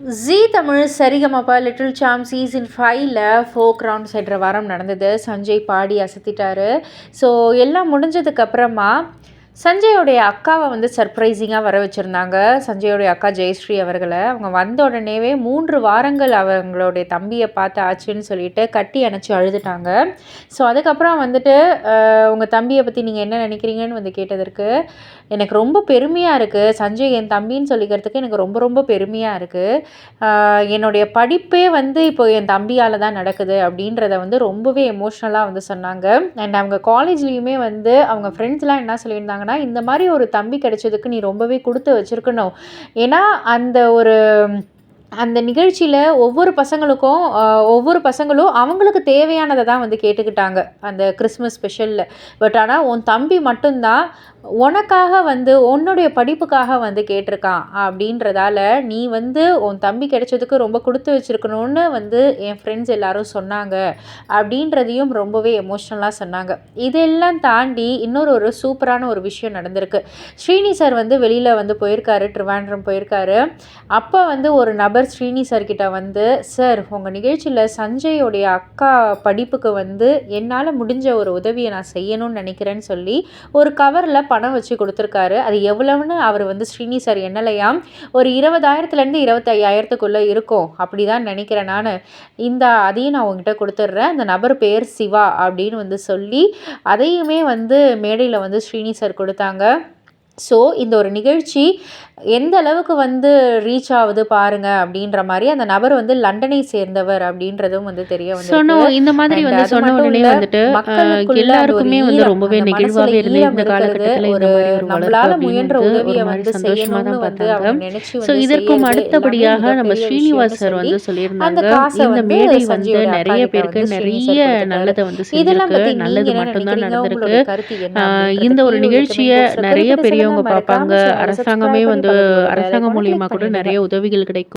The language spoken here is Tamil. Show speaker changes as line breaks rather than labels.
Zee Tamil Sa Re Ga Ma Pa little champs season ஃபைவ்ல ஃபோக் ரவுண்ட் சென்ற வாரம் நடந்தது. சஞ்சய் பாடி அசத்திட்டாரு. ஸோ எல்லாம் முடிஞ்சதுக்கு அப்புறமா சஞ்சயோடைய அக்காவை வந்து சர்ப்ரைசிங்காக வர வச்சுருந்தாங்க. சஞ்சயோடைய அக்கா ஜெயஸ்ரீ அவர்களை. அவங்க வந்த உடனேவே மூன்று வாரங்கள் அவங்களுடைய தம்பியை பார்த்து ஆச்சுன்னு சொல்லிட்டு கட்டி அணைச்சி அழுதுட்டாங்க. ஸோ அதுக்கப்புறம் வந்துட்டு உங்கள் தம்பியை பற்றி நீங்கள் என்ன நினைக்கிறீங்கன்னு வந்து கேட்டதற்கு எனக்கு ரொம்ப பெருமையாக இருக்குது சஞ்சய் என் தம்பின்னு சொல்லிக்கிறதுக்கு எனக்கு ரொம்ப ரொம்ப பெருமையாக இருக்குது என்னுடைய படிப்பே வந்து இப்போ என் தம்பியால் தான் நடக்குது அப்படின்றத வந்து ரொம்பவே எமோஷ்னலாக வந்து சொன்னாங்க. அண்ட் அவங்க காலேஜ்லேயுமே வந்து அவங்க ஃப்ரெண்ட்ஸ்லாம் என்ன சொல்லியிருந்தாங்க சொல்லியிருந்தாங்கன்னா இந்த மாதிரி ஒரு தம்பி கிடைச்சதுக்கு நீ ரொம்பவே கொடுத்து வச்சுருக்கணும். ஏன்னா அந்த ஒரு அந்த நிகழ்ச்சியில் ஒவ்வொரு பசங்களுக்கும் ஒவ்வொரு பசங்களும் அவங்களுக்கு தேவையானதை தான் வந்து கேட்டுக்கிட்டாங்க அந்த கிறிஸ்மஸ் ஸ்பெஷலில். பட் ஆனால் உன் தம்பி மட்டும்தான் உனக்காக வந்து உன்னுடைய படிப்புக்காக வந்து கேட்டிருக்கான் அப்படின்றதால நீ வந்து உன் தம்பி கிடைச்சதுக்கு ரொம்ப கொடுத்து வச்சுருக்கணும்னு வந்து என் ஃப்ரெண்ட்ஸ் எல்லாரும் சொன்னாங்க அப்படின்றதையும் ரொம்பவே எமோஷ்னலாக சொன்னாங்க. இதெல்லாம் தாண்டி இன்னொரு ஒரு சூப்பரான ஒரு விஷயம் நடந்திருக்கு. ஸ்ரீனி சார் வந்து வெளியில் வந்து போயிருக்காரு ட்ரிவாண்ட்ரம் போயிருக்காரு. அப்போ வந்து ஒரு நபர் ஸ்ரீனி சார்கிட்ட வந்து சார் உங்கள் நிகழ்ச்சியில் சஞ்சயோடைய அக்கா படிப்புக்கு வந்து என்னால் முடிஞ்ச ஒரு உதவியை நான் செய்யணும்னு நினைக்கிறேன்னு சொல்லி ஒரு கவரில் பணம் வச்சு கொடுத்துருக்காரு. அது எவ்வளவுன்னு அவர் வந்து ஸ்ரீனி சார் என்னலையாம் ஒரு இருபதாயிரத்துலேருந்து இருபத்தையாயிரத்துக்குள்ளே இருக்கும். அப்படி தான் நினைக்கிறேன் நான். இந்த அதையும் நான் உங்ககிட்ட கொடுத்துட்றேன். அந்த நபர் பேர் சிவா அப்படின்னு வந்து சொல்லி அதையுமே வந்து மேடையில் வந்து ஸ்ரீனி சார் கொடுத்தாங்க. ஸோ இந்த ஒரு நிகழ்ச்சி எந்த அளவுக்கு வந்து ரீச் ஆகுது பாருங்க அப்படின்ற மாதிரி அந்த நபர் வந்து லண்டனை சேர்ந்தவர் அப்படின்றதும் வந்து தெரிய வந்து
இந்த மாதிரி வந்து சொன்ன உடனே வந்துட்டு எல்லாருக்குமே வந்து ரொம்பவே நெகிழ்வாகவே இருந்தது இந்த காலகட்டத்தில்
ஒரு
மாதிரி ஒரு
நம்மளால முயன்ற உதவியை வந்து செய்யணும்னு வந்து அவங்க நினைச்சு
ஸோ இதற்கும் அடுத்தபடியாக நம்ம ஸ்ரீனிவாஸ் சார் வந்து
சொல்லி
சொல்லியிருந்தாங்க. இந்த மேடை வந்து நிறைய பேருக்கு நிறைய. நல்லதை வந்து செஞ்சிருக்கு. நல்லது மட்டும்தான் நடந்திருக்கு. இந்த ஒரு நிகழ்ச்சியை நிறைய
குறிப்பிட்டு
பெரியவங்க. பார்ப்பாங்க அரசாங்கமே வந்து அரசாங்கம் மூலியமா கூட. நிறைய உதவிகள் கிடைக்கும்